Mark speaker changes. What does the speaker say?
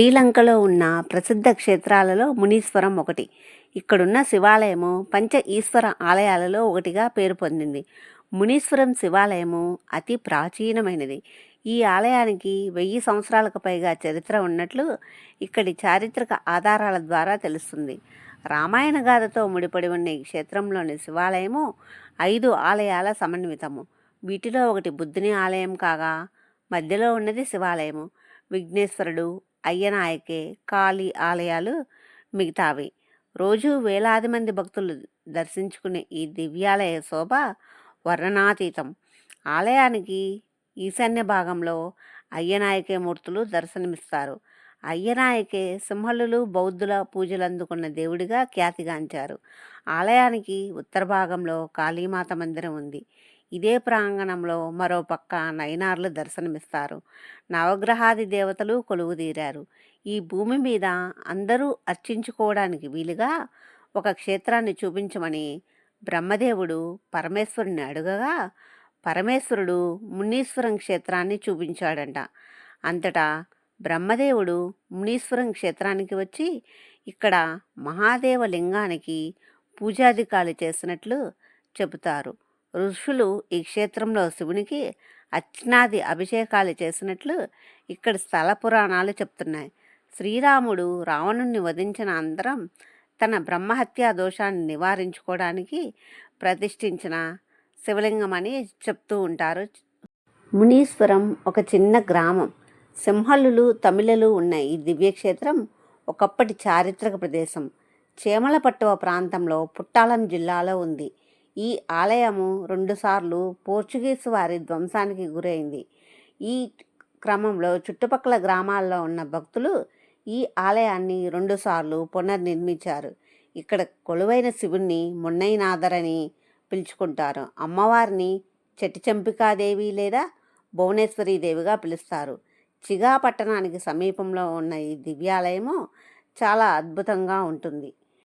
Speaker 1: శ్రీలంకలో ఉన్న ప్రసిద్ధ క్షేత్రాలలో మునీశ్వరం ఒకటి. ఇక్కడున్న శివాలయము పంచ ఈశ్వర ఆలయాలలో ఒకటిగా పేరు పొందింది. మునీశ్వరం శివాలయము అతి ప్రాచీనమైనది. ఈ ఆలయానికి వెయ్యి సంవత్సరాలకు పైగా చరిత్ర ఉన్నట్లు ఇక్కడి చారిత్రక ఆధారాల ద్వారా తెలుస్తుంది. రామాయణ గాథతో ముడిపడి ఉన్న ఈ క్షేత్రంలోని శివాలయము ఐదు ఆలయాల సమన్వితము. వీటిలో ఒకటి బుద్ధుని ఆలయం కాగా మధ్యలో ఉన్నది శివాలయము. విఘ్నేశ్వరుడు అయ్యనాయకే కాళీ ఆలయాలు మిగతావి. రోజు వేలాది మంది భక్తులు దర్శించుకునే ఈ దివ్యాలయ శోభ వర్ణనాతీతం. ఆలయానికి ఈశాన్య భాగంలో అయ్యనాయకే మూర్తులు దర్శనమిస్తారు. అయ్యనాయకే సింహళులు బౌద్ధుల పూజలు అందుకున్న దేవుడిగా ఖ్యాతిగాంచారు. ఆలయానికి ఉత్తర భాగంలో కాళీమాత మందిరం ఉంది. ఇదే ప్రాంగణంలో మరో పక్క నయనార్లు దర్శనమిస్తారు. నవగ్రహాది దేవతలు కొలువుదీరారు. ఈ భూమి మీద అందరూ అర్చించుకోవడానికి వీలుగా ఒక క్షేత్రాన్ని చూపించమని బ్రహ్మదేవుడు పరమేశ్వరుని అడుగగా పరమేశ్వరుడు మునీశ్వరం క్షేత్రాన్ని చూపించాడంట. అంతటా బ్రహ్మదేవుడు మునీశ్వరం క్షేత్రానికి వచ్చి ఇక్కడ మహాదేవ లింగానికి పూజాధికాలు చేసినట్లు చెబుతారు. ఋషులు ఈ క్షేత్రంలో శివునికి అర్చనాది అభిషేకాలు చేసినట్లు ఇక్కడ స్థల పురాణాలు చెప్తున్నాయి. శ్రీరాముడు రావణుణ్ణి వధించిన అందరం తన బ్రహ్మహత్యా దోషాన్ని నివారించుకోవడానికి ప్రతిష్ఠించిన శివలింగం అని చెప్తూ ఉంటారు. మునీశ్వరం ఒక చిన్న గ్రామం. సింహళులు తమిళలు ఉన్న ఈ దివ్యక్షేత్రం ఒకప్పటి చారిత్రక ప్రదేశం. చేమలపట్టువ ప్రాంతంలో పుట్టాలం జిల్లాలో ఉంది. ఈ ఆలయము రెండుసార్లు పోర్చుగీస్ వారి ధ్వంసానికి గురైంది. ఈ క్రమంలో చుట్టుపక్కల గ్రామాల్లో ఉన్న భక్తులు ఈ ఆలయాన్ని రెండుసార్లు పునర్నిర్మించారు. ఇక్కడ కొలువైన శివుణ్ణి మున్నైనాథరని పిలుచుకుంటారు. అమ్మవారిని చెట్టిచంపికాదేవి లేదా భువనేశ్వరీదేవిగా పిలుస్తారు. చిగా పట్టణానికి సమీపంలో ఉన్న ఈ దివ్యాలయము చాలా అద్భుతంగా ఉంటుంది.